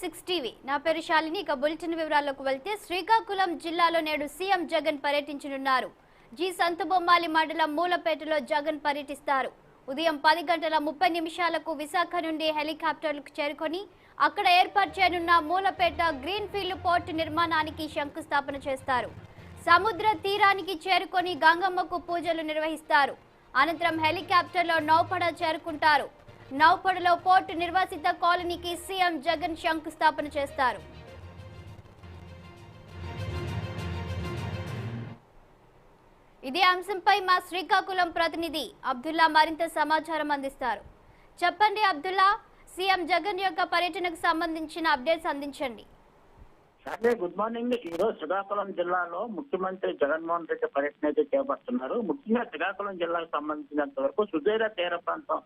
Six TV. నా పేరు శాలిని. ఇక బులెటిన్ వివరాల్లోకి వెళ్తే శ్రీకాకుళం జిల్లాలో నేడు సీఎం జగన్ పర్యటించనున్నారు. జి. సంతబొమ్మాలి మండలం మూలపేటలో జగన్ పర్యటిస్తారు. ఉదయం పది గంటల ముప్పై నిమిషాలకు విశాఖ నుండి హెలికాప్టర్లకు చేరుకొని అక్కడ ఏర్పాటు చేయనున్న మూలపేట గ్రీన్ ఫీల్డ్ పోర్టు నిర్మాణానికి శంకుస్థాపన చేస్తారు. సముద్ర తీరానికి చేరుకొని గంగమ్మకు పూజలు నిర్వహిస్తారు. అనంతరం హెలికాప్టర్లో నౌపడ చేరుకుంటారు. నౌపడలో పోర్టు నిర్వాసిత కాలనీకి సీఎం జగన్ శంకుస్థాపన చేస్తారు. ఇదే అంశంపై మా శ్రీకాకుళం ప్రతినిధి అబ్దుల్లా మరింత సమాచారం అందిస్తారు. చెప్పండి అబ్దుల్లా సీఎం జగన్ యొక్క పర్యటనకు సంబంధించిన అప్డేట్స్ అందించండి. సరే గుడ్ మార్నింగ్. ఈ రోజు శ్రీకాకుళం జిల్లాలో ముఖ్యమంత్రి జగన్మోహన్ రెడ్డి పర్యటన అయితే చేపడుతున్నారు. ముఖ్యంగా శ్రీకాకుళం జిల్లాకు సంబంధించినంత వరకు సుదీర తీర ప్రాంతం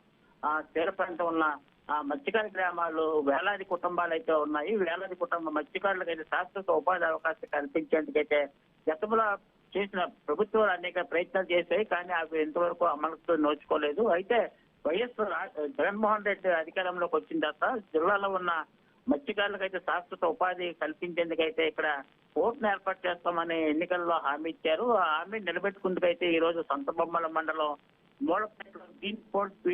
ఆ తీర ప్రాంతం ఉన్న ఆ మత్స్యకార గ్రామాలు వేలాది కుటుంబాలు అయితే ఉన్నాయి. వేలాది కుటుంబ మత్స్యకారులకు అయితే శాశ్వత ఉపాధి అవకాశం కల్పించేందుకైతే గతంలో చేసిన ప్రభుత్వాలు అనేక ప్రయత్నాలు చేశాయి కానీ అవి ఇంతవరకు అమలుతో నోచుకోలేదు. అయితే వైఎస్ రా- జగన్మోహన్ రెడ్డి అధికారంలోకి వచ్చిన తర్వాత జిల్లాలో ఉన్న మత్స్యకారులకు అయితే శాశ్వత ఉపాధి కల్పించేందుకైతే ఇక్కడ పోర్టును ఏర్పాటు చేస్తామని ఎన్నికల్లో హామీ ఇచ్చారు. ఆ హామీ నిలబెట్టుకుందుకైతే ఈ రోజు సొంత బొమ్మల మండలం మూలపేటలో గ్రీన్ పోర్ట్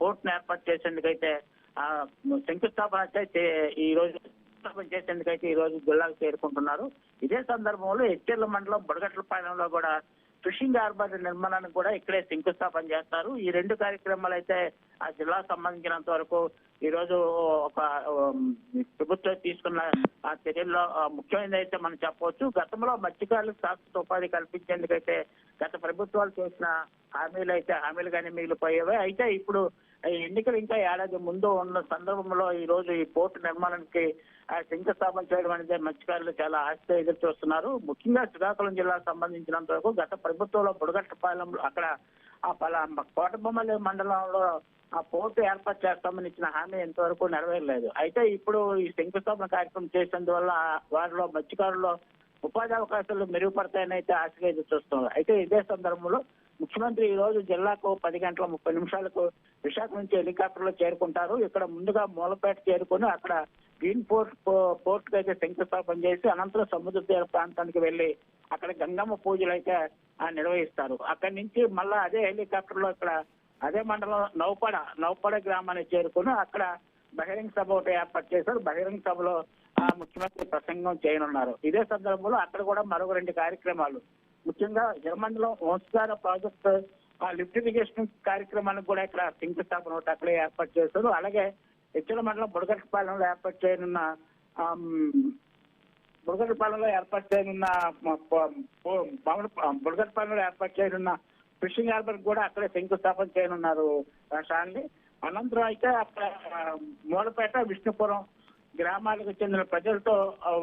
పోర్టును ఏర్పాటు చేసేందుకైతే ఆ శంకుస్థాపన అయితే ఈ రోజు శంకుస్థాపన చేసేందుకైతే ఈ రోజు జిల్లాకు చేరుకుంటున్నారు. ఇదే సందర్భంలో ఎచ్చెర్ల మండలం బుడగట్లపాలెంలో కూడా ఫిషింగ్ హార్బర్ నిర్మాణానికి కూడా ఇక్కడే శంకుస్థాపన చేస్తారు. ఈ రెండు కార్యక్రమాలు అయితే ఆ జిల్లాకు సంబంధించినంత వరకు ఈ రోజు ఒక ప్రభుత్వం తీసుకున్న ఆ చర్యల్లో ముఖ్యమైనది అయితే మనం చెప్పవచ్చు గతంలో మత్స్యకారులకు శాశ్వత ఉపాధి కల్పించేందుకైతే గత ప్రభుత్వాలు చేసిన హామీలు అయితే హామీలు కానీ మిగిలిపోయేవి. అయితే ఇప్పుడు ఈ ఎన్నికలు ఇంకా ఏడాది ముందు ఉన్న సందర్భంలో ఈ రోజు ఈ పోర్టు నిర్మాణానికి ఆ, శంకుస్థాపన చేయడం అనేది మత్స్యకారులు చాలా ఆశతో ఎదురు చూస్తున్నారు. ముఖ్యంగా శ్రీకాకుళం జిల్లాకు సంబంధించినంత వరకు గత ప్రభుత్వంలో బుడగట్టపాలెం అక్కడ ఆ పలా కోటబొమ్మల మండలంలో ఆ పోర్టు ఏర్పాటు చేస్తామని ఇచ్చిన హామీ ఇంతవరకు నెరవేరలేదు. అయితే ఇప్పుడు ఈ శంకుస్థాపన కార్యక్రమం చేసినందువల్ల వారిలో మత్స్యకారుల్లో ఉపాధి అవకాశాలు మెరుగుపడతాయని అయితే ఆశగా ఎదురు చూస్తున్నారు అయితే ఇదే సందర్భంలో ముఖ్యమంత్రి ఈ రోజు జిల్లాకు పది గంటల ముప్పై నిమిషాలకు విశాఖ నుంచి హెలికాప్టర్లో చేరుకుంటారు. ఇక్కడ ముందుగా మూలపేట చేరుకుని అక్కడ గ్రీన్ పోర్ట్ పోర్ట్ అయితే శంకుస్థాపన చేసి అనంతరం సముద్ర తీర ప్రాంతానికి వెళ్ళి అక్కడ గంగమ్మ పూజలు అయితే నిర్వహిస్తారు. అక్కడి నుంచి మళ్ళా అదే హెలికాప్టర్లో ఇక్కడ అదే మండలం నౌపడ నౌపడ గ్రామానికి చేరుకుని అక్కడ బహిరంగ సభ ఒకటి ఏర్పాటు చేశారు. బహిరంగ సభలో ఆ ముఖ్యమంత్రి ప్రసంగం చేయనున్నారు. ఇదే సందర్భంలో అక్కడ కూడా మరొక రెండు కార్యక్రమాలు. ముఖ్యంగా జలమండలం వంశధార ప్రాజెక్టు ఆ లిఫ్ట్ ఇరిగేషన్ కార్యక్రమానికి కూడా ఇక్కడ శంకుస్థాపన ఒకటి అక్కడే ఏర్పాటు చేశారు. అలాగే ఇచ్చల మండలం బుడగట్టపాలెంలో ఏర్పాటు చేయనున్న ఆమ్, ఏర్పాటు చేయనున్న మ- ఏర్పాటు చేయనున్న ఫిషింగ్ హార్బర్ కూడా అక్కడే శంకుస్థాపన చేయనున్నారు ఆ, అనంతరం అయితే అక్కడ మూలపేట విష్ణుపురం గ్రామాలకు చెందిన ప్రజలతో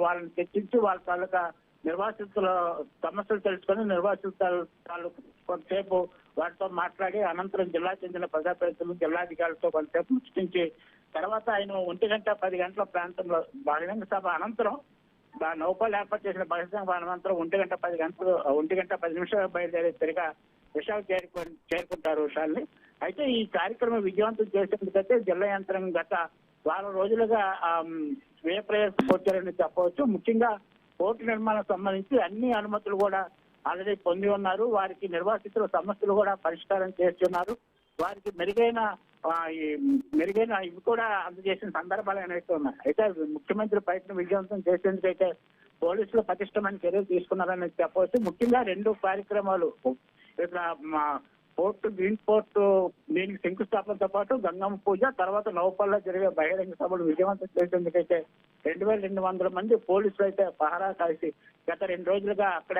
వాళ్ళని చర్చించి వాళ్ళ తాలూకా నిర్వాసితుల సమస్యలు తెలుసుకొని నిర్వాసితుల తాలూకు కొంతసేపు వారితో మాట్లాడి అనంతరం జిల్లా చెందిన ప్రజాప్రతినిధులు జిల్లాధికారులతో కొంతసేపు ముచ్చటించి తర్వాత ఆయన ఒంటి గంట పది గంటల ప్రాంతంలో బహిరంగ సభ అనంతరం బా- నౌకలు ఏర్పాటు చేసిన పరిస్థితి సభ ఒంటి గంట పది గంటలు ఒంటి గంట పది నిమిషాలు బయలుదేరి తిరిగా విశాఖ చేరుకు చేరుకుంటారు విషయాల్ని అయితే ఈ కార్యక్రమం విజయవంతం చేసేందుకైతే జిల్లా యంత్రం గత వారం రోజులుగా ఆమ్, ప్రయత్నం ప్రయాసపోర్చారని చెప్పవచ్చు. ముఖ్యంగా పోర్టు నిర్మాణం సంబంధించి అన్ని అనుమతులు కూడా ఆల్రెడీ పొంది ఉన్నారు. వారికి నిర్వాసితుల సమస్యలు కూడా పరిష్కారం చేస్తున్నారు. వారికి మెరుగైన మెరుగైన ఇవి కూడా అందజేసిన సందర్భాలు అనేవి ఉన్నాయి. అయితే ముఖ్యమంత్రి ప్రయత్నం విజయవంతం చేసేందుకైతే పోలీసులు పటిష్టమైన చర్యలు తీసుకున్నారని చెప్పవచ్చు. ముఖ్యంగా రెండు కార్యక్రమాలు. ఇట్లా మా పోర్టు గ్రీన్ పోర్టు దీనికి శంకుస్థాపనతో పాటు గంగమ్మ పూజ తర్వాత నౌపల్లో జరిగే బహిరంగ సభలు విజయవంతం చేసేందుకైతే రెండు వేల రెండు వందల మంది పోలీసులు అయితే పహారా కలిసి గత రెండు రోజులుగా అక్కడ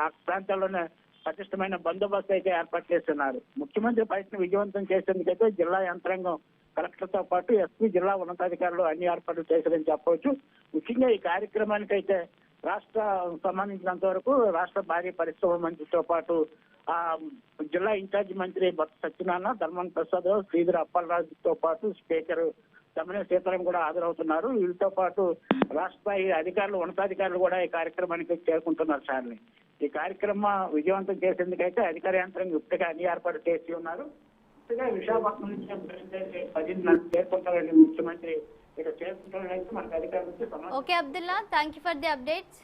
ఆ ప్రాంతాల్లోనే పటిష్టమైన బందోబస్తు అయితే ఏర్పాటు చేస్తున్నారు. ముఖ్యమంత్రి పర్యటన విజయవంతం చేసేందుకైతే జిల్లా యంత్రాంగం కలెక్టర్తో పాటు ఎస్పీ జిల్లా ఉన్నతాధికారులు అన్ని ఏర్పాట్లు చేశారని చెప్పవచ్చు. ముఖ్యంగా ఈ కార్యక్రమానికి అయితే రాష్ట్ర సంబంధించినంత వరకు రాష్ట్ర భారీ పరిశ్రమ మంత్రితో పాటు ఆ జిల్లా ఇన్ఛార్జి మంత్రి బొత్స సత్యనారాయణ ధర్మన్ ప్రసాద్ శ్రీధర్ అప్పలరాజుతో పాటు స్పీకర్ తమిళ సీతారాం కూడా హాజరవుతున్నారు. వీళ్ళతో పాటు రాష్ట్ర స్థాయి అధికారులు ఉన్నతాధికారులు కూడా ఈ కార్యక్రమానికి చేరుకుంటున్నారు సార్ని. ఈ కార్యక్రమం విజయవంతం చేసేందుకైతే అధికార యంత్రం ఇప్పటికే అన్ని ఏర్పాటు చేసి ఉన్నారు. విశాఖపట్నం నుంచి పది పదిన్నర చేరుకుంటారని ముఖ్యమంత్రి ఇక్కడ చేరుకుంటున్నట్టు మనకు అధికారులు okay Abdullah thank you for the updates